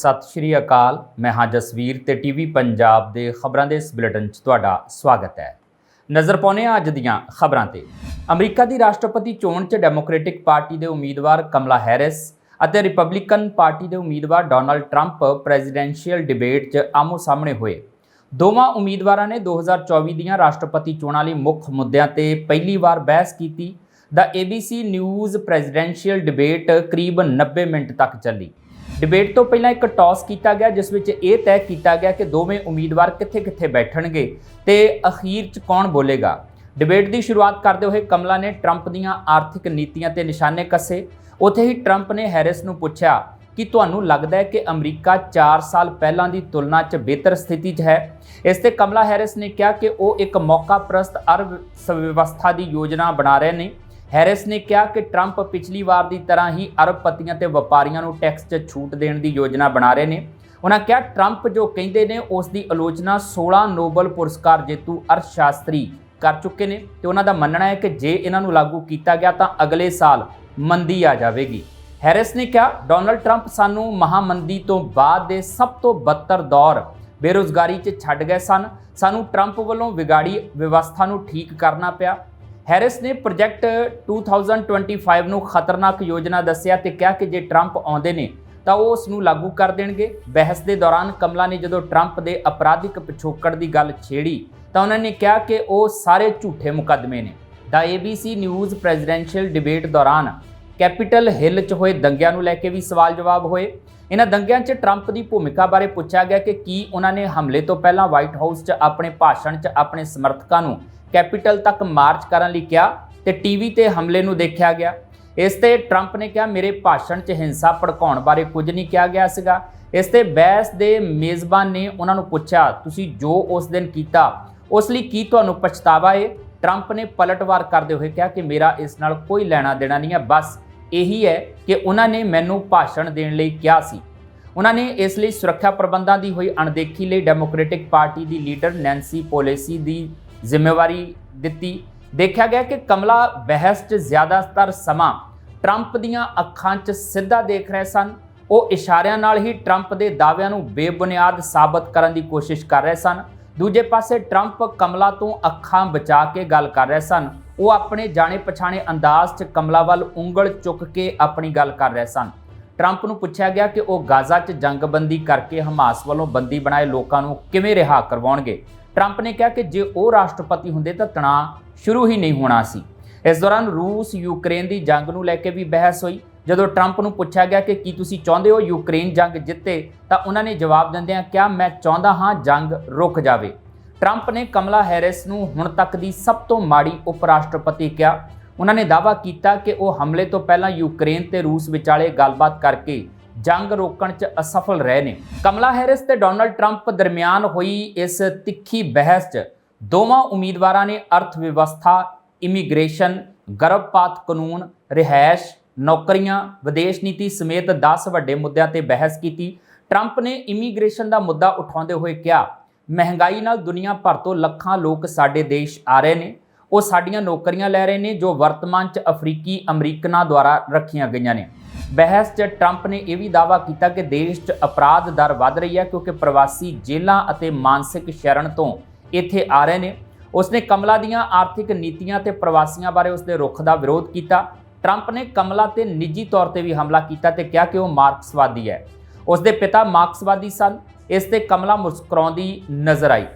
ਸਤਿ ਸ਼੍ਰੀ ਅਕਾਲ। ਮੈਂ ਹਾਂ ਜਸਵੀਰ ਤੇ ਟੀਵੀ ਪੰਜਾਬ ਦੇ ਖਬਰਾਂ ਦੇ ਇਸ ਬੁਲੇਟਿਨ 'ਚ ਤੁਹਾਡਾ ਸਵਾਗਤ ਹੈ। ਨਜ਼ਰ ਪਾਉਂਦੇ ਹਾਂ ਅੱਜ ਦੀਆਂ ਖਬਰਾਂ ਤੇ। ਅਮਰੀਕਾ ਦੀ ਰਾਸ਼ਟਰਪਤੀ ਚੋਣ 'ਚ ਡੈਮੋਕ੍ਰੈਟਿਕ ਪਾਰਟੀ ਦੇ ਉਮੀਦਵਾਰ ਕਮਲਾ ਹੈਰਿਸ ਅਤੇ ਰਿਪਬਲਿਕਨ ਪਾਰਟੀ ਦੇ ਉਮੀਦਵਾਰ ਡੋਨਲਡ ਟਰੰਪ ਪ੍ਰੈਜ਼ੀਡੈਂਸ਼ੀਅਲ ਡਿਬੇਟ 'ਚ ਆਮੋ ਸਾਹਮਣੇ ਹੋਏ। ਦੋਵਾਂ ਉਮੀਦਵਾਰਾਂ ਨੇ 2024 ਦੀਆਂ ਰਾਸ਼ਟਰਪਤੀ ਚੋਣਾਂ ਲਈ ਮੁੱਖ ਮੁੱਦਿਆਂ ਤੇ ਪਹਿਲੀ ਵਾਰ ਬਹਿਸ ਕੀਤੀ। ਦਾ ABC ਨਿਊਜ਼ ਪ੍ਰੈਜ਼ੀਡੈਂਸ਼ੀਅਲ ਡਿਬੇਟ ਕਰੀਬ 90 ਮਿੰਟ ਤੱਕ ਚੱਲੀ। ਡਿਬੇਟ ਤੋਂ ਪਹਿਲਾਂ ਇੱਕ ਟਾਸ ਕੀਤਾ ਗਿਆ, ਜਿਸ ਵਿੱਚ ਇਹ ਤੈਅ ਕੀਤਾ ਗਿਆ ਕਿ ਦੋਵੇਂ ਉਮੀਦਵਾਰ ਕਿੱਥੇ-ਕਿੱਥੇ ਬੈਠਣਗੇ ਤੇ ਅਖੀਰ 'ਚ ਕੌਣ ਬੋਲੇਗਾ? ਡਿਬੇਟ ਦੀ ਸ਼ੁਰੂਆਤ ਕਰਦੇ ਹੋਏ ਕਮਲਾ ਨੇ ਟਰੰਪ ਦੀਆਂ ਆਰਥਿਕ ਨੀਤੀਆਂ ਤੇ ਨਿਸ਼ਾਨੇ ਕੱਸੇ। ਉੱਥੇ ਹੀ ਟਰੰਪ ਨੇ ਹੈਰਿਸ ਨੂੰ ਪੁੱਛਿਆ ਕਿ ਤੁਹਾਨੂੰ ਲੱਗਦਾ ਹੈ ਕਿ ਅਮਰੀਕਾ 4 ਸਾਲ ਪਹਿਲਾਂ ਦੀ ਤੁਲਨਾ 'ਚ ਬਿਹਤਰ ਸਥਿਤੀ 'ਚ ਹੈ? ਇਸ ਤੇ ਕਮਲਾ ਹੈਰਿਸ ਨੇ ਕਿਹਾ ਕਿ ਉਹ ਇੱਕ ਮੌਕਾ ਪ੍ਰਸਤ ਅਰਬ ਵਿਵਸਥਾ ਦੀ ਯੋਜਨਾ ਬਣਾ ਰਹੇ ਨੇ। ਹੈਰਿਸ ਨੇ ਕਿਹਾ ਕਿ ਟਰੰਪ ਪਿਛਲੀ ਵਾਰ ਦੀ ਤਰ੍ਹਾਂ ਹੀ ਅਰਬਪਤੀਆਂ ਤੇ ਵਪਾਰੀਆਂ ਨੂੰ ਟੈਕਸ 'ਚ ਛੂਟ ਦੇਣ ਦੀ ਯੋਜਨਾ ਬਣਾ ਰਹੇ ਨੇ। ਉਹਨਾਂ ਕਿਹਾ, ਟਰੰਪ ਜੋ ਕਹਿੰਦੇ ਨੇ, ਉਸ ਦੀ ਆਲੋਚਨਾ 16 ਨੋਬਲ ਪੁਰਸਕਾਰ ਜੇਤੂ ਅਰਥਸ਼ਾਸਤਰੀ ਕਰ ਚੁੱਕੇ ਨੇ ਤੇ ਉਹਨਾਂ ਦਾ ਮੰਨਣਾ ਹੈ ਕਿ ਜੇ ਇਹਨਾਂ ਨੂੰ ਲਾਗੂ ਕੀਤਾ ਗਿਆ ਤਾਂ ਅਗਲੇ ਸਾਲ ਮੰਦੀ ਆ ਜਾਵੇਗੀ। ਹੈਰਿਸ ਨੇ ਕਿਹਾ, ਡੋਨਲਡ ਟਰੰਪ ਸਾਨੂੰ ਮਹਾਮੰਦੀ ਤੋਂ ਬਾਅਦ ਦੇ ਸਭ ਤੋਂ ਬੱਤਰ ਦੌਰ ਬੇਰੋਜ਼ਗਾਰੀ 'ਚ ਛੱਡ ਗਏ ਸਨ। ਸਾਨੂੰ ਟਰੰਪ ਵੱਲੋਂ ਵਿਗਾੜੀ ਵਿਵਸਥਾ ਨੂੰ ਠੀਕ ਕਰਨਾ ਪਿਆ। ਹੈਰਿਸ ਨੇ ਪ੍ਰੋਜੈਕਟ 2025 ਨੂੰ ਖਤਰਨਾਕ ਯੋਜਨਾ ਦੱਸਿਆ ਤੇ ਕਿਹਾ ਕਿ ਜੇ ਟਰੰਪ ਆਉਂਦੇ ਨੇ ਤਾਂ ਉਹ ਉਸ ਨੂੰ ਲਾਗੂ ਕਰ ਦੇਣਗੇ। ਬਹਿਸ ਦੇ ਦੌਰਾਨ ਕਮਲਾ ਨੇ ਜਦੋਂ ਟਰੰਪ ਦੇ ਅਪਰਾਧਿਕ ਪਿਛੋਕੜ ਦੀ ਗੱਲ ਛੇੜੀ ਤਾਂ ਉਹਨਾਂ ਨੇ ਕਿਹਾ ਕਿ ਉਹ ਸਾਰੇ ਝੂਠੇ ਮੁਕੱਦਮੇ ਨੇ। ਦਾ ABC ਨਿਊਜ਼ ਪ੍ਰੈਜ਼ੀਡੈਂਸ਼ੀਅਲ ਡਿਬੇਟ ਦੌਰਾਨ ਕੈਪੀਟਲ ਹਿੱਲ 'ਚ ਹੋਏ ਦੰਗਿਆਂ ਨੂੰ ਲੈ ਕੇ ਵੀ ਸਵਾਲ ਜਵਾਬ ਹੋਏ। ਇਹਨਾਂ ਦੰਗਿਆਂ 'ਚ ਟਰੰਪ ਦੀ ਭੂਮਿਕਾ ਬਾਰੇ ਪੁੱਛਿਆ ਗਿਆ ਕਿ ਕੀ ਉਹਨਾਂ ਨੇ ਹਮਲੇ ਤੋਂ ਪਹਿਲਾਂ ਵਾਈਟ ਹਾਊਸ 'ਚ ਆਪਣੇ ਭਾਸ਼ਣ 'ਚ ਆਪਣੇ ਸਮਰਥਕਾਂ ਨੂੰ ਕੈਪੀਟਲ ਤੱਕ ਮਾਰਚ ਕਰਨ ਲਈ ਕਿਹਾ ਤੇ ਟੀਵੀ ਤੇ ਹਮਲੇ ਨੂੰ ਦੇਖਿਆ ਗਿਆ। ਇਸ ਤੇ ਟਰੰਪ ਨੇ ਕਿਹਾ, ਮੇਰੇ ਭਾਸ਼ਣ 'ਚ ਹਿੰਸਾ ਭੜਕਾਉਣ ਬਾਰੇ ਕੁਝ ਨਹੀਂ ਕਿਹਾ ਗਿਆ ਸੀਗਾ। ਇਸ ਤੇ ਬਹਿਸ ਦੇ ਮੇਜ਼ਬਾਨ ਨੇ ਉਹਨਾਂ ਨੂੰ ਪੁੱਛਿਆ, ਤੁਸੀਂ ਜੋ ਉਸ ਦਿਨ ਕੀਤਾ, ਉਸ ਲਈ ਕੀ ਤੁਹਾਨੂੰ ਪਛਤਾਵਾ ਹੈ ਟਰੰਪ ਨੇ ਪਲਟਵਾਰ ਕਰਦੇ ਹੋਏ ਕਿਹਾ ਕਿ ਮੇਰਾ ਇਸ ਨਾਲ ਕੋਈ ਲੈਣਾ ਦੇਣਾ ਨਹੀਂ ਹੈ ਬਸ ਇਹੀ ਹੈ ਕਿ ਉਹਨਾਂ ਨੇ ਮੈਨੂੰ ਭਾਸ਼ਣ ਦੇਣ ਲਈ ਕਿਹਾ ਸੀ। ਉਹਨਾਂ ਨੇ ਇਸ ਲਈ ਸੁਰੱਖਿਆ ਪ੍ਰਬੰਧਾਂ ਦੀ ਹੋਈ ਅਣਦੇਖੀ ਲਈ ਡੈਮੋਕ੍ਰੈਟਿਕ ਪਾਰਟੀ ਦੀ ਲੀਡਰ ਨੈਂਸੀ ਪੋਲੇਸੀ ਦੀ ਜ਼ਿੰਮੇਵਾਰੀ ਦਿੱਤੀ। ਦੇਖਿਆ ਗਿਆ ਕਿ ਕਮਲਾ ਬਹਿਸ 'ਚ ਜ਼ਿਆਦਾਤਰ ਸਮਾਂ ਟਰੰਪ ਦੀਆਂ ਅੱਖਾਂ 'ਚ ਸਿੱਧਾ ਦੇਖ ਰਹੇ ਸਨ। ਉਹ ਇਸ਼ਾਰਿਆਂ ਨਾਲ ਹੀ ਟਰੰਪ ਦੇ ਦਾਅਵਿਆਂ ਨੂੰ ਬੇਬੁਨਿਆਦ ਸਾਬਤ ਕਰਨ ਦੀ ਕੋਸ਼ਿਸ਼ ਕਰ ਰਹੇ ਸਨ। ਦੂਜੇ ਪਾਸੇ ਟਰੰਪ ਕਮਲਾ ਤੋਂ ਅੱਖਾਂ ਬਚਾ ਕੇ ਗੱਲ ਕਰ ਰਹੇ ਸਨ। ਉਹ ਆਪਣੇ ਜਾਣੇ ਪਛਾਣੇ ਅੰਦਾਜ਼ 'ਚ ਕਮਲਾ ਵੱਲ ਉਂਗਲ ਚੁੱਕ ਕੇ ਆਪਣੀ ਗੱਲ ਕਰ ਰਹੇ ਸਨ। ਟਰੰਪ ਨੂੰ ਪੁੱਛਿਆ ਗਿਆ ਕਿ ਉਹ ਗਾਜ਼ਾ 'ਚ ਜੰਗਬੰਦੀ ਕਰਕੇ ਹਮਾਸ ਵੱਲੋਂ ਬੰਦੀ ਬਣਾਏ ਲੋਕਾਂ ਨੂੰ ਕਿਵੇਂ ਰਿਹਾ ਕਰਵਾਉਣਗੇ। ਟਰੰਪ ਨੇ ਕਿਹਾ ਕਿ ਜੇ ਉਹ ਰਾਸ਼ਟਰਪਤੀ ਹੁੰਦੇ ਤਾਂ ਤਣਾਅ ਸ਼ੁਰੂ ਹੀ ਨਹੀਂ ਹੋਣਾ ਸੀ। ਇਸ ਦੌਰਾਨ ਰੂਸ, ਯੂਕਰੇਨ ਦੀ ਜੰਗ ਨੂੰ ਲੈ ਕੇ ਵੀ ਬਹਿਸ ਹੋਈ। ਜਦੋਂ ਟਰੰਪ ਨੂੰ ਪੁੱਛਿਆ ਗਿਆ ਕਿ ਕੀ ਤੁਸੀਂ ਚਾਹੁੰਦੇ ਹੋ ਯੂਕਰੇਨ ਜੰਗ ਜਿੱਤੇ, ਤਾਂ ਉਹਨਾਂ ਨੇ ਜਵਾਬ ਦਿੰਦਿਆਂ ਕਿਹਾ, ਮੈਂ ਚਾਹੁੰਦਾ ਹਾਂ ਜੰਗ ਰੁਕ ਜਾਵੇ। ਟਰੰਪ ਨੇ ਕਮਲਾ ਹੈਰਿਸ ਨੂੰ ਹੁਣ ਤੱਕ ਦੀ ਸਭ ਤੋਂ ਮਾੜੀ ਉਪ ਰਾਸ਼ਟਰਪਤੀ ਕਿਹਾ। ਉਹਨਾਂ ਨੇ ਦਾਅਵਾ ਕੀਤਾ ਕਿ ਉਹ ਹਮਲੇ ਤੋਂ ਪਹਿਲਾਂ ਯੂਕਰੇਨ ਤੇ ਰੂਸ ਵਿਚਾਲੇ ਗੱਲਬਾਤ ਕਰਕੇ ਜੰਗ ਰੋਕਣ 'ਚ ਅਸਫਲ ਰਹੇ ਨੇ। ਕਮਲਾ ਹੈਰਿਸ ਤੇ ਡੋਨਲਡ ਟਰੰਪ ਦਰਮਿਆਨ ਹੋਈ ਇਸ ਤਿੱਖੀ ਬਹਿਸ 'ਚ ਦੋਵਾਂ ਉਮੀਦਵਾਰਾਂ ਨੇ ਅਰਥ ਵਿਵਸਥਾ ਇਮੀਗ੍ਰੇਸ਼ਨ, ਗਰਭਪਾਤ ਕਾਨੂੰਨ, ਰਿਹਾਇਸ਼, ਨੌਕਰੀਆਂ, ਵਿਦੇਸ਼ ਨੀਤੀ ਸਮੇਤ 10 ਵੱਡੇ ਮੁੱਦਿਆਂ ਤੇ ਬਹਿਸ ਕੀਤੀ। ਟਰੰਪ ਨੇ ਇਮੀਗ੍ਰੇਸ਼ਨ ਦਾ ਮੁੱਦਾ ਉਠਾਉਂਦੇ ਹੋਏ ਕਿਹਾ, ਮਹਿੰਗਾਈ ਨਾਲ ਦੁਨੀਆ ਭਰ ਤੋਂ ਲੱਖਾਂ ਲੋਕ ਸਾਡੇ ਦੇਸ਼ ਆ ਰਹੇ ਨੇ। ਉਹ ਸਾਡੀਆਂ ਨੌਕਰੀਆਂ ਲੈ ਰਹੇ ਨੇ ਜੋ ਵਰਤਮਾਨ 'ਚ ਅਫਰੀਕੀ ਅਮਰੀਕਨਾਂ ਦੁਆਰਾ ਰੱਖੀਆਂ ਗਈਆਂ ਨੇ। ਬਹਿਸ 'ਚ ਟਰੰਪ ਨੇ ਇਹ ਵੀ ਦਾਅਵਾ ਕੀਤਾ ਕਿ ਦੇਸ਼ 'ਚ ਅਪਰਾਧ ਦਰ ਵੱਧ ਰਹੀ ਹੈ ਕਿਉਂਕਿ ਪ੍ਰਵਾਸੀ ਜੇਲ੍ਹਾਂ ਅਤੇ ਮਾਨਸਿਕ ਸ਼ਰਨ ਤੋਂ ਇੱਥੇ ਆ ਰਹੇ ਨੇ। ਉਸਨੇ ਕਮਲਾ ਦੀਆਂ ਆਰਥਿਕ ਨੀਤੀਆਂ ਤੇ ਪ੍ਰਵਾਸੀਆਂ ਬਾਰੇ ਉਸਦੇ ਰੁਖ ਦਾ ਵਿਰੋਧ ਕੀਤਾ। ਟਰੰਪ ਨੇ ਕਮਲਾ ਤੇ ਨਿੱਜੀ ਤੌਰ ਤੇ ਵੀ ਹਮਲਾ ਕੀਤਾ ਤੇ ਕਿਹਾ ਕਿ ਉਹ ਮਾਰਕਸਵਾਦੀ ਹੈ। ਉਸਦੇ ਪਿਤਾ ਮਾਰਕਸਵਾਦੀ ਸਨ। ਇਸ ਤੇ ਕਮਲਾ ਮੁਸਕਰਾਉਂਦੀ ਨਜ਼ਰ ਆਈ।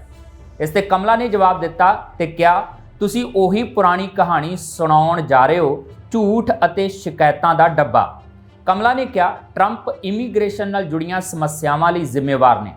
ਇਸ ਤੇ ਕਮਲਾ ਨੇ ਜਵਾਬ ਦਿੱਤਾ ਤੇ ਕਿਹਾ, ਤੁਸੀਂ ਉਹੀ ਪੁਰਾਣੀ ਕਹਾਣੀ ਸੁਣਾਉਣ ਜਾ ਰਹੇ ਹੋ, ਝੂਠ ਅਤੇ ਸ਼ਿਕਾਇਤਾਂ ਦਾ ਡੱਬਾ। ਕਮਲਾ ਨੇ ਕਿਹਾ, ਟਰੰਪ ਇਮੀਗ੍ਰੇਸ਼ਨ ਨਾਲ ਜੁੜੀਆਂ ਸਮੱਸਿਆਵਾਂ ਲਈ ਜ਼ਿੰਮੇਵਾਰ ਨੇ।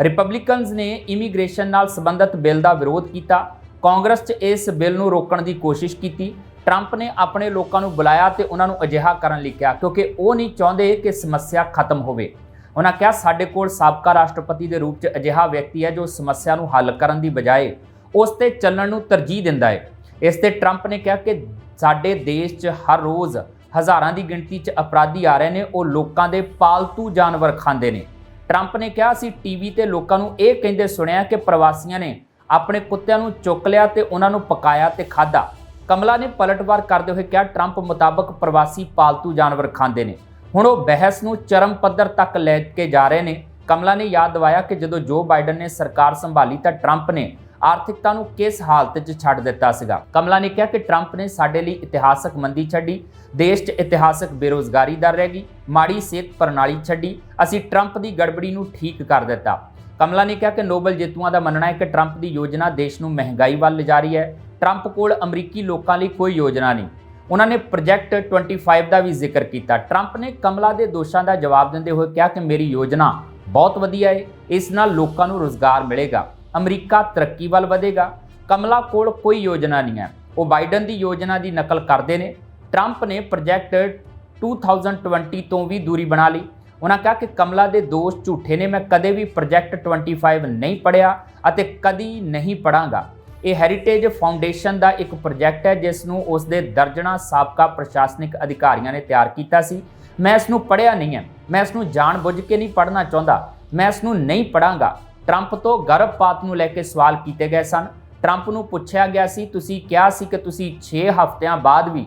ਰਿਪਬਲਿਕਨਸ ਨੇ ਇਮੀਗ੍ਰੇਸ਼ਨ ਨਾਲ ਸੰਬੰਧਿਤ ਬਿੱਲ ਦਾ ਵਿਰੋਧ ਕੀਤਾ। ਕਾਂਗਰਸ 'ਚ ਇਸ ਬਿੱਲ ਨੂੰ ਰੋਕਣ ਦੀ ਕੋਸ਼ਿਸ਼ ਕੀਤੀ। ਟਰੰਪ ਨੇ ਆਪਣੇ ਲੋਕਾਂ ਨੂੰ ਬੁਲਾਇਆ ਤੇ ਉਹਨਾਂ ਨੂੰ ਅਜਿਹਾ ਕਰਨ ਲਈ ਕਿਹਾ, ਕਿਉਂਕਿ ਉਹ ਨਹੀਂ ਚਾਹੁੰਦੇ ਕਿ ਸਮੱਸਿਆ ਖਤਮ ਹੋਵੇ। ਉਹਨਾਂ ਕਿਹਾ, ਸਾਡੇ ਕੋਲ ਸਾਬਕਾ ਰਾਸ਼ਟਰਪਤੀ ਦੇ ਰੂਪ 'ਚ ਅਜਿਹਾ ਵਿਅਕਤੀ ਹੈ ਜੋ ਸਮੱਸਿਆ ਨੂੰ ਹੱਲ ਕਰਨ ਦੀ ਬਜਾਏ ਉਸ ਤੇ ਚੱਲਣ ਨੂੰ ਤਰਜੀਹ ਦਿੰਦਾ ਹੈ। ਇਸ ਤੇ ਟਰੰਪ ਨੇ ਕਿਹਾ ਕਿ ਸਾਡੇ ਦੇਸ਼ 'ਚ ਹਰ ਰੋਜ਼ ਹਜ਼ਾਰਾਂ ਦੀ ਗਿਣਤੀ 'ਚ ਅਪਰਾਧੀ ਆ ਰਹੇ ਨੇ, ਉਹ ਲੋਕਾਂ ਦੇ ਪਾਲਤੂ ਜਾਨਵਰ ਖਾਂਦੇ ਨੇ। ਟਰੰਪ ਨੇ ਕਿਹਾ ਸੀ, ਟੀਵੀ ਤੇ ਲੋਕਾਂ ਨੂੰ ਇਹ ਕਹਿੰਦੇ ਸੁਣਿਆ ਕਿ ਪ੍ਰਵਾਸੀਆਂ ਨੇ ਆਪਣੇ ਕੁੱਤਿਆਂ ਨੂੰ ਚੁੱਕ ਲਿਆ ਤੇ ਉਹਨਾਂ ਨੂੰ ਪਕਾਇਆ ਤੇ ਖਾਧਾ। ਕਮਲਾ ਨੇ ਪਲਟਵਾਰ ਕਰਦੇ ਹੋਏ ਕਿਹਾ, ਟਰੰਪ ਮੁਤਾਬਕ ਪ੍ਰਵਾਸੀ ਪਾਲਤੂ ਜਾਨਵਰ ਖਾਂਦੇ ਨੇ। ਹੁਣ ਉਹ ਬਹਿਸ ਨੂੰ ਚਰਮ ਪੱਧਰ ਤੱਕ ਲੈ ਕੇ ਜਾ ਰਹੇ ਨੇ। ਕਮਲਾ ਨੇ ਯਾਦ ਦਿਵਾਇਆ ਕਿ ਜਦੋਂ ਜੋ ਬਾਈਡਨ ਨੇ ਸਰਕਾਰ ਸੰਭਾਲੀ ਤਾਂ ਟਰੰਪ ਨੇ ਆਰਥਿਕਤਾ ਨੂੰ ਕਿਸ ਹਾਲਤ 'ਚ ਛੱਡ ਦਿੱਤਾ ਸੀਗਾ? ਕਮਲਾ ਨੇ ਕਿਹਾ ਕਿ ਟਰੰਪ ਨੇ ਸਾਡੇ ਲਈ ਇਤਿਹਾਸਕ ਮੰਦੀ ਛੱਡੀ, ਦੇਸ਼ 'ਚ ਇਤਿਹਾਸਕ ਬੇਰੋਜ਼ਗਾਰੀ ਦਰ ਰਹਿ ਗਈ, ਮਾੜੀ ਸਿਹਤ ਪ੍ਰਣਾਲੀ ਛੱਡੀ, ਅਸੀਂ ਟਰੰਪ ਦੀ ਗੜਬੜੀ ਨੂੰ ਠੀਕ ਕਰ ਦਿੱਤਾ। ਕਮਲਾ ਨੇ ਕਿਹਾ ਕਿ ਨੋਬਲ ਜੇਤੂਆਂ ਦਾ ਮੰਨਣਾ ਹੈ ਕਿ ਟਰੰਪ ਦੀ ਯੋਜਨਾ ਦੇਸ਼ ਨੂੰ ਮਹਿੰਗਾਈ ਵੱਲ ਲਿਜਾ ਰਹੀ ਹੈ। ਟਰੰਪ ਕੋਲ ਅਮਰੀਕੀ ਲੋਕਾਂ ਲਈ ਕੋਈ ਯੋਜਨਾ ਨਹੀਂ। ਉਹਨਾਂ ਨੇ ਪ੍ਰੋਜੈਕਟ 25 ਦਾ ਵੀ ਜ਼ਿਕਰ ਕੀਤਾ। ਟਰੰਪ ਨੇ ਕਮਲਾ ਦੇ ਦੋਸ਼ਾਂ ਦਾ ਜਵਾਬ ਦਿੰਦੇ ਹੋਏ ਕਿਹਾ ਕਿ ਮੇਰੀ ਯੋਜਨਾ ਬਹੁਤ ਵਧੀਆ ਹੈ, ਇਸ ਨਾਲ ਲੋਕਾਂ ਨੂੰ ਰੋਜ਼ਗਾਰ ਮਿਲੇਗਾ। ਅਮਰੀਕਾ ਤਰੱਕੀ ਵੱਲ ਵਧੇਗਾ। ਕਮਲਾ ਕੋਲ ਕੋਈ ਯੋਜਨਾ ਨਹੀਂ ਹੈ। ਉਹ ਬਾਈਡਨ ਦੀ ਯੋਜਨਾ ਦੀ ਨਕਲ ਕਰਦੇ ਨੇ। ਟਰੰਪ ਨੇ ਪ੍ਰੋਜੈਕਟ 2020 ਤੋਂ ਵੀ ਦੂਰੀ ਬਣਾ ਲਈ। ਉਹਨਾਂ ਕਿਹਾ ਕਿ ਕਮਲਾ ਦੇ ਦੋਸ਼ ਝੂਠੇ ਨੇ। ਮੈਂ ਕਦੇ ਵੀ ਪ੍ਰੋਜੈਕਟ 25 ਨਹੀਂ ਪੜਿਆ ਅਤੇ ਕਦੀ ਨਹੀਂ ਪੜਾਂਗਾ ਇਹ ਹੈਰੀਟੇਜ ਫਾਊਂਡੇਸ਼ਨ ਦਾ ਇੱਕ ਪ੍ਰੋਜੈਕਟ ਹੈ, ਜਿਸ ਨੂੰ ਉਸ ਦੇ ਦਰਜਣਾ ਸਾਬਕਾ ਪ੍ਰਸ਼ਾਸਨਿਕ ਅਧਿਕਾਰੀਆਂ ਨੇ ਤਿਆਰ ਕੀਤਾ ਸੀ। ਮੈਂ ਇਸ ਨੂੰ ਪੜਿਆ ਨਹੀਂ ਹੈ। ਮੈਂ ਇਸ ਨੂੰ ਜਾਣਬੁੱਝ ਕੇ ਨਹੀਂ ਪੜਨਾ ਚਾਹੁੰਦਾ। ਮੈਂ ਇਸ ਨੂੰ ਨਹੀਂ ਪੜਾਂਗਾ ਟਰੰਪ ਤੋਂ ਗਰਭਪਾਤ ਨੂੰ ਲੈ ਕੇ ਸਵਾਲ ਕੀਤੇ ਗਏ ਸਨ। ਟਰੰਪ ਨੂੰ ਪੁੱਛਿਆ ਗਿਆ ਸੀ, ਤੁਸੀਂ ਕਿਹਾ ਸੀ ਕਿ ਤੁਸੀਂ 6 ਹਫ਼ਤਿਆਂ ਬਾਅਦ ਵੀ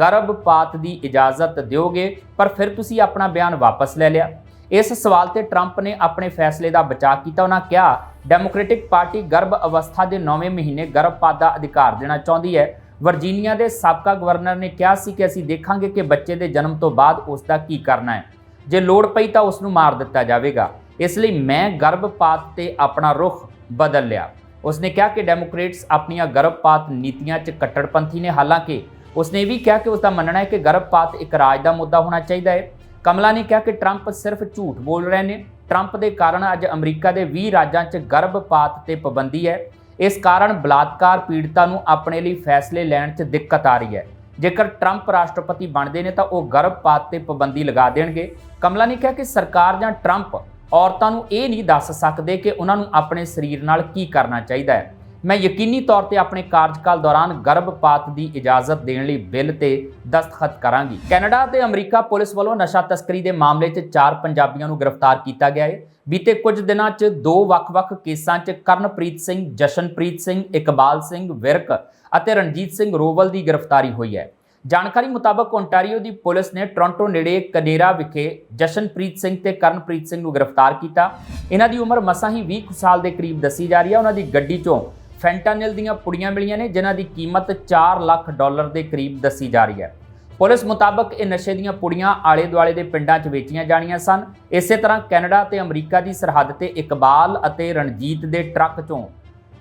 ਗਰਭਪਾਤ ਦੀ ਇਜਾਜ਼ਤ ਦਿਓਗੇ, ਪਰ ਫਿਰ ਤੁਸੀਂ ਆਪਣਾ ਬਿਆਨ ਵਾਪਸ ਲੈ ਲਿਆ। ਇਸ ਸਵਾਲ ਤੇ ਟਰੰਪ ਨੇ ਆਪਣੇ ਫੈਸਲੇ ਦਾ ਬਚਾਅ ਕੀਤਾ। ਉਹਨਾਂ ਕਿਹਾ ਡੈਮੋਕ੍ਰੈਟਿਕ ਪਾਰਟੀ ਗਰਭ ਅਵਸਥਾ ਦੇ 9ਵੇਂ ਮਹੀਨੇ ਗਰਭਪਾਤ ਦਾ ਅਧਿਕਾਰ ਦੇਣਾ ਚਾਹੁੰਦੀ ਹੈ। ਵਰਜੀਨੀਆ ਦੇ ਸਾਬਕਾ ਗਵਰਨਰ ਨੇ ਕਿਹਾ ਸੀ ਕਿ ਅਸੀਂ ਦੇਖਾਂਗੇ ਕਿ ਬੱਚੇ ਦੇ ਜਨਮ ਤੋਂ ਬਾਅਦ ਉਸ ਦਾ ਕੀ ਕਰਨਾ ਹੈ। ਜੇ ਲੋੜ ਪਈ ਤਾਂ ਉਸ ਨੂੰ ਮਾਰ ਦਿੱਤਾ ਜਾਵੇਗਾ। ਇਸ ਲਈ ਮੈਂ ਗਰਭਪਾਤ ਤੇ ਆਪਣਾ ਰੁਖ ਬਦਲ ਲਿਆ। ਉਸਨੇ ਕਿਹਾ ਕਿ ਡੈਮੋਕ੍ਰੇਟਸ ਆਪਣੀਆਂ ਗਰਭਪਾਤ ਨੀਤੀਆਂ 'ਚ ਕੱਟੜਪੰਥੀ ਨੇ, ਹਾਲਾਂਕਿ ਉਸਨੇ ਇਹ ਵੀ ਕਿਹਾ ਕਿ ਉਸ ਦਾ ਮੰਨਣਾ ਹੈ ਕਿ ਗਰਭਪਾਤ ਇੱਕ ਰਾਜ ਦਾ ਮੁੱਦਾ ਹੋਣਾ ਚਾਹੀਦਾ ਹੈ। ਕਮਲਾ ਨੇ ਕਿਹਾ ਕਿ ਟਰੰਪ ਸਿਰਫ ਝੂਠ ਬੋਲ ਰਹੇ ਨੇ। ਟਰੰਪ ਦੇ ਕਾਰਨ ਅੱਜ ਅਮਰੀਕਾ ਦੇ 20 ਰਾਜਾਂ 'ਚ ਗਰਭਪਾਤ ਤੇ ਪਾਬੰਦੀ ਹੈ। ਇਸ ਕਾਰਨ ਬਲਾਤਕਾਰ ਪੀੜਤਾਂ ਨੂੰ ਆਪਣੇ ਲਈ ਫੈਸਲੇ ਲੈਣ 'ਚ ਦਿੱਕਤ ਆ ਰਹੀ ਹੈ। ਜੇਕਰ ਟਰੰਪ ਰਾਸ਼ਟਰਪਤੀ ਬਣਦੇ ਨੇ ਤਾਂ ਉਹ ਗਰਭਪਾਤ ਤੇ ਪਾਬੰਦੀ ਲਗਾ ਦੇਣਗੇ। ਕਮਲਾ ਨੇ ਕਿਹਾ ਕਿ ਸਰਕਾਰ ਜਾਂ ਟਰੰਪ ਔਰਤਾਂ ਨੂੰ ਇਹ ਨਹੀਂ ਦੱਸ ਸਕਦੇ ਕਿ ਉਹਨਾਂ ਨੂੰ ਆਪਣੇ ਸਰੀਰ ਨਾਲ ਕੀ ਕਰਨਾ ਚਾਹੀਦਾ ਹੈ। ਮੈਂ ਯਕੀਨੀ ਤੌਰ ਤੇ ਆਪਣੇ ਕਾਰਜਕਾਲ ਦੌਰਾਨ ਗਰਭਪਾਤ ਦੀ ਇਜਾਜ਼ਤ ਦੇਣ ਲਈ ਬਿੱਲ ਤੇ ਦਸਤਖਤ ਕਰਾਂਗੀ। ਕੈਨੇਡਾ ਤੇ ਅਮਰੀਕਾ ਪੁਲਿਸ ਵੱਲੋਂ ਨਸ਼ਾ ਤਸਕਰੀ ਦੇ ਮਾਮਲੇ 'ਚ ਚਾਰ ਪੰਜਾਬੀਆਂ ਨੂੰ ਗ੍ਰਿਫਤਾਰ ਕੀਤਾ ਗਿਆ ਹੈ। ਬੀਤੇ ਕੁਝ ਦਿਨਾਂ 'ਚ ਦੋ ਵੱਖ-ਵੱਖ ਕੇਸਾਂ 'ਚ ਕਰਨਪ੍ਰੀਤ ਸਿੰਘ, ਜਸ਼ਨਪ੍ਰੀਤ ਸਿੰਘ, ਇਕਬਾਲ ਸਿੰਘ, ਵਿਰਕ ਅਤੇ ਰਣਜੀਤ ਸਿੰਘ ਰੋਵਲ ਦੀ ਗ੍ਰਿਫਤਾਰੀ ਹੋਈ ਹੈ। ਜਾਣਕਾਰੀ ਮੁਤਾਬਕ ਓਨਟਾਰੀਓ ਦੀ ਪੁਲਿਸ ਨੇ ਟੋਰਾਂਟੋ ਨੇੜੇ ਕਨੇਰਾ ਵਿਖੇ ਜਸ਼ਨਪ੍ਰੀਤ ਸਿੰਘ ਤੇ ਕਰਨਪ੍ਰੀਤ ਸਿੰਘ ਨੂੰ ਗ੍ਰਿਫਤਾਰ ਕੀਤਾ। ਇਹਨਾਂ ਦੀ ਉਮਰ ਮਸਾਂ ਹੀ 20 ਕੁ ਸਾਲ ਦੇ ਕਰੀਬ ਦੱਸੀ ਜਾ ਰਹੀ ਹੈ। ਉਹਨਾਂ ਦੀ ਗੱਡੀ 'ਚੋਂ ਫੈਂਟਾਨਿਲ ਦੀਆਂ ਪੁੜੀਆਂ ਮਿਲੀਆਂ ਨੇ, ਜਿਨ੍ਹਾਂ ਦੀ ਕੀਮਤ 4 ਲੱਖ ਡਾਲਰ ਦੇ ਕਰੀਬ ਦੱਸੀ ਜਾ ਰਹੀ ਹੈ। ਪੁਲਿਸ ਮੁਤਾਬਕ ਇਹ ਨਸ਼ੇ ਦੀਆਂ ਪੁੜੀਆਂ ਆਲੇ ਦੁਆਲੇ ਦੇ ਪਿੰਡਾਂ 'ਚ ਵੇਚੀਆਂ ਜਾਣੀਆਂ ਸਨ। ਇਸੇ ਤਰ੍ਹਾਂ ਕੈਨੇਡਾ ਤੇ ਅਮਰੀਕਾ ਦੀ ਸਰਹੱਦ ਤੇ ਇਕਬਾਲ ਅਤੇ ਰਣਜੀਤ ਦੇ ਟਰੱਕ 'ਚੋਂ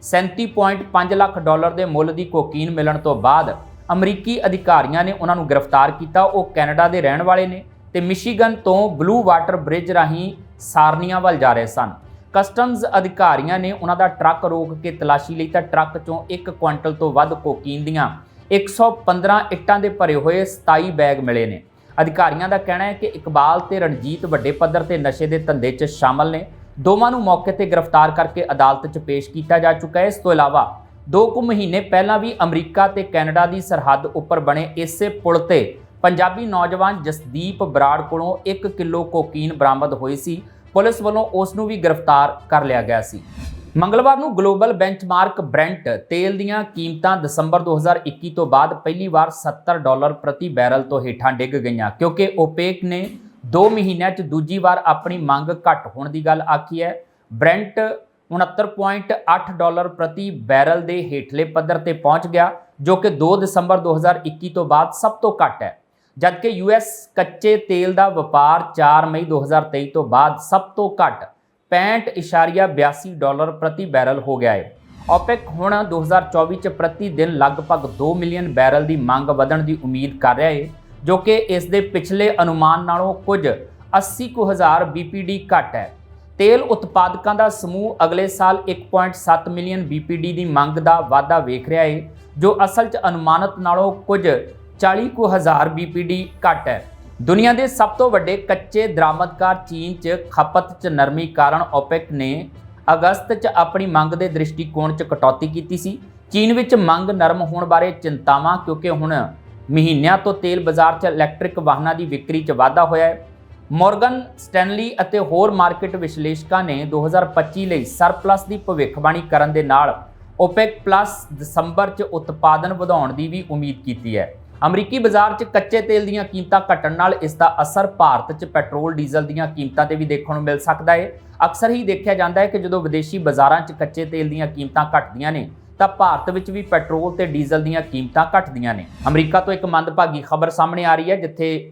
37.5 ਲੱਖ ਡਾਲਰ ਦੇ ਮੁੱਲ ਦੀ ਕੋਕੀਨ ਮਿਲਣ ਤੋਂ ਬਾਅਦ ਅਮਰੀਕੀ ਅਧਿਕਾਰੀਆਂ ਨੇ ਉਹਨਾਂ ਨੂੰ ਗ੍ਰਿਫਤਾਰ ਕੀਤਾ। ਉਹ ਕੈਨੇਡਾ ਦੇ ਰਹਿਣ ਵਾਲੇ ਨੇ ਤੇ ਮਿਸ਼ੀਗਨ ਤੋਂ ਬਲੂ ਵਾਟਰ ਬ੍ਰਿਜ ਰਾਹੀਂ ਸਾਰਨੀਆ ਵੱਲ ਜਾ ਰਹੇ ਸਨ। ਕਸਟਮਜ਼ ਅਧਿਕਾਰੀਆਂ ਨੇ ਉਹਨਾਂ ਦਾ ਟਰੱਕ ਰੋਕ ਕੇ ਤਲਾਸ਼ੀ ਲਈ ਤਾਂ ਟਰੱਕ ਚੋਂ 1 ਕੁਇੰਟਲ ਤੋਂ ਵੱਧ ਕੋਕੀਨ ਦੀਆਂ 115 ਇੱਟਾਂ ਦੇ ਭਰੇ ਹੋਏ 27 ਬੈਗ ਮਿਲੇ ਨੇ। ਅਧਿਕਾਰੀਆਂ ਦਾ ਕਹਿਣਾ ਹੈ ਕਿ ਇਕਬਾਲ ਤੇ ਰਣਜੀਤ ਵੱਡੇ ਪੱਧਰ ਤੇ ਨਸ਼ੇ ਦੇ ਧੰਦੇ 'ਚ ਸ਼ਾਮਲ ਨੇ। ਦੋਵਾਂ ਨੂੰ ਮੌਕੇ ਤੇ ਗ੍ਰਿਫਤਾਰ ਕਰਕੇ ਅਦਾਲਤ 'ਚ ਪੇਸ਼ ਕੀਤਾ ਜਾ ਚੁੱਕਾ ਹੈ। ਇਸ ਤੋਂ ਇਲਾਵਾ ਦੋ ਕੁ ਮਹੀਨੇ ਪਹਿਲਾਂ ਵੀ ਅਮਰੀਕਾ ਤੇ ਕੈਨੇਡਾ ਦੀ ਸਰਹੱਦ ਉੱਪਰ ਬਣੇ ਇਸੇ ਪੁਲ ਤੇ ਪੰਜਾਬੀ ਨੌਜਵਾਨ ਜਸਦੀਪ ਬਰਾੜ ਕੋਲੋਂ 1 ਕਿਲੋ ਕੋਕੀਨ ਬਰਾਮਦ ਹੋਈ ਸੀ। ਪੁਲਿਸ ਵੱਲੋਂ ਉਸ ਨੂੰ ਵੀ ਗ੍ਰਿਫਤਾਰ ਕਰ ਲਿਆ ਗਿਆ ਸੀ। ਮੰਗਲਵਾਰ ਨੂੰ ਗਲੋਬਲ ਬੈਂਚਮਾਰਕ ਬ੍ਰੈਂਟ ਤੇਲ ਦੀਆਂ ਕੀਮਤਾਂ ਦਸੰਬਰ 2021 ਤੋਂ ਬਾਅਦ ਪਹਿਲੀ ਵਾਰ 70 ਡਾਲਰ ਪ੍ਰਤੀ ਬੈਰਲ ਤੋਂ ਹੇਠਾਂ ਡਿੱਗ ਗਈਆਂ, ਕਿਉਂਕਿ ਓਪੇਕ ਨੇ 2 ਮਹੀਨਿਆਂ 'ਚ ਦੂਜੀ ਵਾਰ ਆਪਣੀ ਮੰਗ ਘੱਟ ਹੋਣ ਦੀ ਗੱਲ ਆਖੀ ਹੈ। ਬ੍ਰੈਂਟ 69.8 ਡਾਲਰ ਪ੍ਰਤੀ ਬੈਰਲ ਦੇ ਹੇਠਲੇ ਪੱਧਰ ਤੇ ਪਹੁੰਚ ਗਿਆ, ਜੋ ਕਿ 2 ਦਸੰਬਰ 2021 ਤੋਂ ਬਾਅਦ ਸਭ ਤੋਂ ਘੱਟ ਹੈ। ਜਦਕਿ ਯੂਐਸ ਕੱਚੇ ਤੇਲ ਦਾ ਵਪਾਰ 4 ਮਈ 2023 ਤੋਂ ਬਾਅਦ ਸਭ ਤੋਂ ਘੱਟ 65.82 ਡਾਲਰ ਪ੍ਰਤੀ ਬੈਰਲ ਹੋ ਗਿਆ ਹੈ OPEC ਹੁਣ 2024 ਚ ਪ੍ਰਤੀ ਦਿਨ ਲਗਭਗ 2 ਮਿਲੀਅਨ ਬੈਰਲ ਦੀ ਮੰਗ ਵਧਣ ਦੀ ਉਮੀਦ ਕਰ ਰਿਹਾ ਹੈ ਜੋ ਕਿ ਇਸ ਦੇ ਪਿਛਲੇ ਅਨੁਮਾਨ ਨਾਲੋਂ ਕੁਝ 80 ਕੁ ਹਜ਼ਾਰ BPD ਘੱਟ ਹੈ। ਤੇਲ ਉਤਪਾਦਕਾਂ ਦਾ ਸਮੂਹ ਅਗਲੇ ਸਾਲ 1.7 ਮਿਲੀਅਨ BPD ਦੀ ਮੰਗ ਦਾ ਵਾਧਾ ਵੇਖ ਰਿਹਾ ਹੈ ਜੋ ਅਸਲ 'ਚ ਅਨੁਮਾਨਤ ਨਾਲੋਂ ਕੁਝ 40 ਕੁ ਹਜ਼ਾਰ BPD ਘੱਟ ਹੈ। ਦੁਨੀਆ ਦੇ ਸਭ ਤੋਂ ਵੱਡੇ ਕੱਚੇ ਦਰਾਮਦਕਾਰ ਚੀਨ 'ਚ ਖਪਤ 'ਚ ਨਰਮੀ ਕਾਰਨ OPEC ਨੇ ਅਗਸਤ 'ਚ ਆਪਣੀ ਮੰਗ ਦੇ ਦ੍ਰਿਸ਼ਟੀਕੋਣ 'ਚ ਕਟੌਤੀ ਕੀਤੀ ਸੀ। ਚੀਨ ਵਿੱਚ ਮੰਗ ਨਰਮ ਹੋਣ ਬਾਰੇ ਚਿੰਤਾਵਾਂ ਕਿਉਂਕਿ ਹੁਣ ਮਹੀਨਿਆਂ ਤੋਂ ਤੇਲ ਬਾਜ਼ਾਰ 'ਚ ਇਲੈਕਟ੍ਰਿਕ ਵਾਹਨਾਂ ਦੀ ਵਿਕਰੀ 'ਚ ਵਾਧਾ ਹੋਇਆ ਹੈ। ਮੋਰਗਨ ਸਟੈਨਲੀ ਅਤੇ ਹੋਰ ਮਾਰਕੀਟ ਵਿਸ਼ਲੇਸ਼ਕਾਂ ਨੇ 2025 ਲਈ ਸਰਪਲਸ ਦੀ ਭਵਿੱਖਬਾਣੀ ਕਰਨ ਦੇ ਨਾਲ OPEC ਪਲੱਸ ਦਸੰਬਰ 'ਚ ਉਤਪਾਦਨ ਵਧਾਉਣ ਦੀ ਵੀ ਉਮੀਦ ਕੀਤੀ ਹੈ। ਅਮਰੀਕੀ ਬਾਜ਼ਾਰ 'ਚ ਕੱਚੇ ਤੇਲ ਦੀਆਂ ਕੀਮਤਾਂ ਘਟਣ ਨਾਲ ਇਸ ਦਾ ਅਸਰ ਭਾਰਤ 'ਚ ਪੈਟਰੋਲ, ਡੀਜ਼ਲ ਦੀਆਂ ਕੀਮਤਾਂ ਤੇ ਵੀ ਦੇਖਣ ਨੂੰ ਮਿਲ ਸਕਦਾ ਹੈ। ਅਕਸਰ ਹੀ ਦੇਖਿਆ ਜਾਂਦਾ ਹੈ ਕਿ ਜਦੋਂ ਵਿਦੇਸ਼ੀ ਬਾਜ਼ਾਰਾਂ 'ਚ ਕੱਚੇ ਤੇਲ ਦੀਆਂ ਕੀਮਤਾਂ ਘਟਦੀਆਂ ਨੇ, ਤਾਂ ਭਾਰਤ ਵਿੱਚ ਵੀ ਪੈਟਰੋਲ ਤੇ ਡੀਜ਼ਲ ਦੀਆਂ ਕੀਮਤਾਂ ਘਟਦੀਆਂ ਨੇ। ਅਮਰੀਕਾ ਤੋਂ ਇੱਕ ਮੰਦਭਾਗੀ ਖਬਰ ਸਾਹਮਣੇ ਆ ਰਹੀ ਹੈ, ਜਿੱਥੇ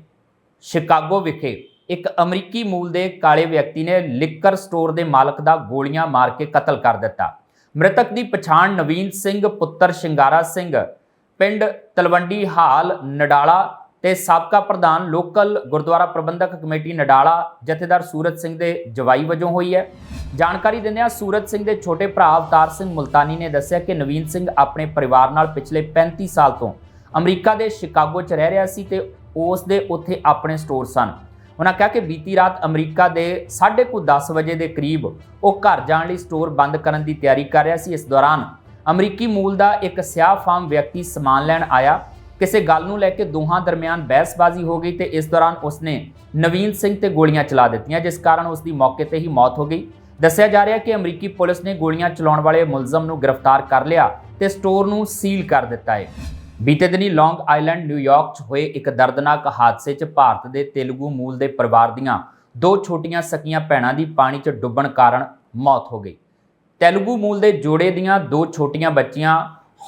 ਸ਼ਿਕਾਗੋ ਵਿਖੇ ਇੱਕ ਅਮਰੀਕੀ ਮੂਲ ਦੇ ਕਾਲੇ ਵਿਅਕਤੀ ਨੇ ਲਿਕਰ ਸਟੋਰ ਦੇ ਮਾਲਕ ਦਾ ਗੋਲੀਆਂ ਮਾਰ ਕੇ ਕਤਲ ਕਰ ਦਿੱਤਾ। ਮ੍ਰਿਤਕ ਦੀ ਪਛਾਣ ਨਵੀਨ ਸਿੰਘ, ਪੁੱਤਰ ਸ਼ਿੰਗਾਰਾ ਸਿੰਘ, ਪਿੰਡ ਤਲਵੰਡੀ ਹਾਲ, ਨਡਾਲਾ ਤੇ ਸਾਬਕਾ ਪ੍ਰਧਾਨ ਲੋਕਲ ਗੁਰਦੁਆਰਾ ਪ੍ਰਬੰਧਕ ਕਮੇਟੀ ਨਡਾਲਾ, ਜਥੇਦਾਰ ਸੂਰਜ ਸਿੰਘ ਦੇ ਜਵਾਈ ਵਜੋਂ ਹੋਈ ਹੈ। ਜਾਣਕਾਰੀ ਦਿੰਦਿਆਂ ਸੂਰਜ ਸਿੰਘ ਦੇ ਛੋਟੇ ਭਰਾ ਅਵਤਾਰ ਸਿੰਘ ਮੁਲਤਾਨੀ ਨੇ ਦੱਸਿਆ ਕਿ ਨਵੀਨ ਸਿੰਘ ਆਪਣੇ ਪਰਿਵਾਰ ਨਾਲ ਪਿਛਲੇ 35 ਸਾਲ ਤੋਂ ਅਮਰੀਕਾ ਦੇ ਸ਼ਿਕਾਗੋ 'ਚ ਰਹਿ ਰਿਹਾ ਸੀ ਤੇ ਉਸ ਦੇ ਉੱਥੇ ਆਪਣੇ ਸਟੋਰ ਸਨ। ਉਹਨਾਂ ਕਿਹਾ ਕਿ ਬੀਤੀ ਰਾਤ ਅਮਰੀਕਾ ਦੇ 10:30 ਵਜੇ ਦੇ ਕਰੀਬ ਉਹ ਘਰ ਜਾਣ ਲਈ ਸਟੋਰ ਬੰਦ ਕਰਨ ਦੀ ਤਿਆਰੀ ਕਰ ਰਿਹਾ ਸੀ। ਇਸ ਦੌਰਾਨ ਅਮਰੀਕੀ ਮੂਲ ਦਾ ਇੱਕ ਸਿਆਹ ਫਾਰਮ ਵਿਅਕਤੀ ਸਮਾਨ ਲੈਣ ਆਇਆ। ਕਿਸੇ ਗੱਲ ਨੂੰ ਲੈ ਕੇ ਦੋਹਾਂ ਦਰਮਿਆਨ ਬਹਿਸਬਾਜ਼ੀ ਹੋ ਗਈ ਤੇ ਇਸ ਦੌਰਾਨ ਉਸਨੇ ਨਵੀਨ ਸਿੰਘ ਤੇ ਗੋਲੀਆਂ ਚਲਾ ਦਿੱਤੀਆਂ, ਜਿਸ ਕਾਰਨ ਉਸ ਦੀ ਮੌਕੇ ਤੇ ਹੀ ਮੌਤ ਹੋ ਗਈ। ਦੱਸਿਆ ਜਾ ਰਿਹਾ ਕਿ ਅਮਰੀਕੀ ਪੁਲਿਸ ਨੇ ਗੋਲੀਆਂ ਚਲਾਉਣ ਵਾਲੇ ਮੁਲਜ਼ਮ ਨੂੰ ਗ੍ਰਿਫਤਾਰ ਕਰ ਲਿਆ ਤੇ ਸਟੋਰ ਨੂੰ ਸੀਲ ਕਰ ਦਿੱਤਾ ਹੈ। ਬੀਤੇ ਦਿਨੀ ਲੌਂਗ ਆਈਲੈਂਡ ਨਿਊਯਾਰਕ 'ਚ ਹੋਏ ਇੱਕ ਦਰਦਨਾਕ ਹਾਦਸੇ 'ਚ ਭਾਰਤ ਦੇ ਤੇਲਗੂ ਮੂਲ ਦੇ ਪਰਿਵਾਰ ਦੀਆਂ ਦੋ ਛੋਟੀਆਂ ਸਕੀਆਂ ਭੈਣਾਂ ਦੀ ਪਾਣੀ 'ਚ ਡੁੱਬਣ ਕਾਰਨ ਮੌਤ ਹੋ ਗਈ। ਤੇਲਗੂ ਮੂਲ ਦੇ ਜੋੜੇ ਦੀਆਂ ਦੋ ਛੋਟੀਆਂ ਬੱਚੀਆਂ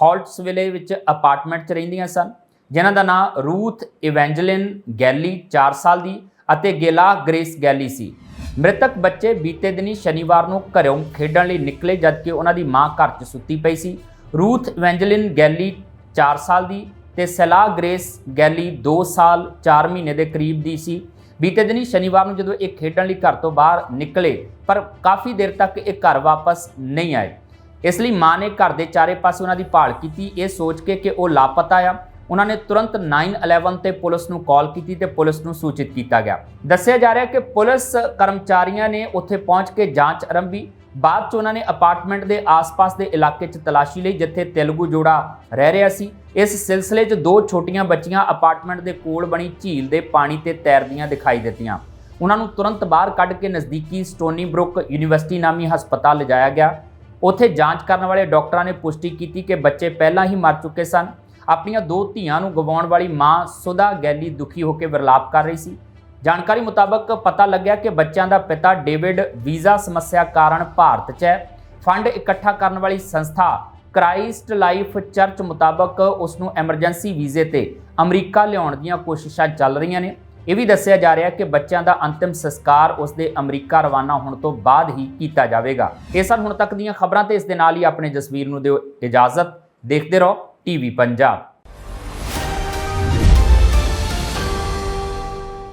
ਹਾਲਟਸਵਿਲੇ ਵਿੱਚ ਅਪਾਰਟਮੈਂਟ 'ਚ ਰਹਿੰਦੀਆਂ ਸਨ, ਜਿਨ੍ਹਾਂ ਦਾ ਨਾਂ ਰੂਥ ਇਵੈਂਜਲਿਨ ਗੈਲੀ 4 ਸਾਲ ਦੀ ਅਤੇ ਗੇਲਾ ਗ੍ਰੇਸ ਗੈਲੀ ਸੀ। ਮ੍ਰਿਤਕ ਬੱਚੇ ਬੀਤੇ ਦਿਨੀ ਸ਼ਨੀਵਾਰ ਨੂੰ ਘਰੋਂ ਖੇਡਣ ਲਈ ਨਿਕਲੇ ਜਦਕਿ ਉਹਨਾਂ ਦੀ ਮਾਂ ਘਰ 'ਚ ਸੁੱਤੀ ਪਈ ਸੀ। ਰੂਥ ਇਵੈਂਜਲਿਨ ਗੈਲੀ 4 ਸਾਲ ਦੀ ਤੇ ਸਲਾ ਗ੍ਰੇਸ ਗੈਲੀ 2 ਸਾਲ 4 ਮਹੀਨੇ ਦੇ ਕਰੀਬ ਦੀ ਸੀ। ਬੀਤੇ ਦਿਨੀ ਸ਼ਨੀਵਾਰ ਨੂੰ ਜਦੋਂ ਇਹ ਖੇਡਣ ਲਈ ਘਰ ਤੋਂ ਬਾਹਰ ਨਿਕਲੇ, ਪਰ ਕਾਫੀ ਦੇਰ ਤੱਕ ਇਹ ਘਰ ਵਾਪਸ ਨਹੀਂ ਆਏ। ਇਸ ਲਈ ਮਾਂ ਨੇ ਘਰ ਦੇ ਚਾਰੇ ਪਾਸੇ ਉਹਨਾਂ ਦੀ ਭਾਲ ਕੀਤੀ। ਇਹ ਸੋਚ ਕੇ ਕਿ ਉਹ ਲਾਪਤਾ ਆ। ਉਹਨਾਂ ਨੇ ਤੁਰੰਤ 911 ਤੇ ਪੁਲਿਸ ਨੂੰ ਕਾਲ ਕੀਤੀ ਤੇ ਪੁਲਿਸ ਨੂੰ ਸੂਚਿਤ ਕੀਤਾ ਗਿਆ। ਦੱਸਿਆ ਜਾ ਰਿਹਾ ਕਿ ਪੁਲਿਸ ਕਰਮਚਾਰੀਆਂ ਨੇ ਉੱਥੇ ਪਹੁੰਚ ਕੇ ਜਾਂਚ ਆਰੰਭੀ। ਬਾਅਦ ਚ ਉਹਨਾਂ ਨੇ ਅਪਾਰਟਮੈਂਟ ਦੇ ਆਸ-ਪਾਸ ਦੇ ਇਲਾਕੇ 'ਚ ਤਲਾਸ਼ੀ ਲਈ, ਜਿੱਥੇ ਤੇਲਗੂ ਜੋੜਾ ਰਹਿ ਰਿਹਾ ਸੀ। ਇਸ ਸਿਲਸਿਲੇ 'ਚ ਦੋ ਛੋਟੀਆਂ ਬੱਚੀਆਂ ਅਪਾਰਟਮੈਂਟ ਦੇ ਕੋਲ ਬਣੀ ਝੀਲ ਦੇ ਪਾਣੀ ਤੇ ਤੈਰਦੀਆਂ ਦਿਖਾਈ ਦਿੱਤੀਆਂ। ਉਹਨਾਂ ਨੂੰ ਤੁਰੰਤ ਬਾਹਰ ਕੱਢ ਕੇ ਨਜ਼ਦੀਕੀ ਸਟੋਨੀ ਬਰੁੱਕ ਯੂਨੀਵਰਸਿਟੀ ਨਾਮੀ ਹਸਪਤਾਲ ਲਿਜਾਇਆ ਗਿਆ। ਉੱਥੇ ਜਾਂਚ ਕਰਨ ਵਾਲੇ ਡਾਕਟਰਾਂ ਨੇ ਪੁਸ਼ਟੀ ਕੀਤੀ ਕਿ ਬੱਚੇ ਪਹਿਲਾਂ ਹੀ ਮਰ ਚੁੱਕੇ ਸਨ। ਆਪਣੀਆਂ ਦੋ ਧੀਆਂ ਨੂੰ ਗਵਾਉਣ ਵਾਲੀ ਮਾਂ ਸੁਦਾ ਗੈਲੀ ਦੁਖੀ ਹੋ ਕੇ ਵਿਰਲਾਪ ਕਰ ਰਹੀ ਸੀ। ਜਾਣਕਾਰੀ ਮੁਤਾਬਕ ਪਤਾ ਲੱਗਿਆ ਕਿ ਬੱਚਿਆਂ ਦਾ ਪਿਤਾ ਡੇਵਿਡ ਵੀਜ਼ਾ ਸਮੱਸਿਆ ਕਾਰਨ ਭਾਰਤ 'ਚ ਹੈ। ਫੰਡ ਇਕੱਠਾ ਕਰਨ ਵਾਲੀ ਸੰਸਥਾ ਕ੍ਰਾਈਸਟ ਲਾਈਫ ਚਰਚ ਮੁਤਾਬਕ ਉਸ ਨੂੰ ਐਮਰਜੈਂਸੀ ਵੀਜ਼ੇ ਤੇ ਅਮਰੀਕਾ ਲਿਆਉਣ ਦੀਆਂ ਕੋਸ਼ਿਸ਼ਾਂ ਚੱਲ ਰਹੀਆਂ ਨੇ। ਇਹ ਵੀ ਦੱਸਿਆ ਜਾ ਰਿਹਾ ਕਿ ਬੱਚਿਆਂ ਦਾ ਅੰਤਿਮ ਸੰਸਕਾਰ ਉਸ ਦੇ ਅਮਰੀਕਾ ਰਵਾਨਾ ਹੋਣ ਤੋਂ ਬਾਅਦ ਹੀ ਕੀਤਾ ਜਾਵੇਗਾ। ਇਹ ਸਨ ਹੁਣ ਤੱਕ ਦੀਆਂ ਖਬਰਾਂ ਤੇ ਇਸ ਦੇ ਨਾਲ ਹੀ ਆਪਣੇ ਜਸਵੀਰ ਨੂੰ ਦਿਓ ਇਜਾਜ਼ਤ। ਦੇਖਦੇ ਰਹੋ ਟੀਵੀ ਪੰਜਾਬ।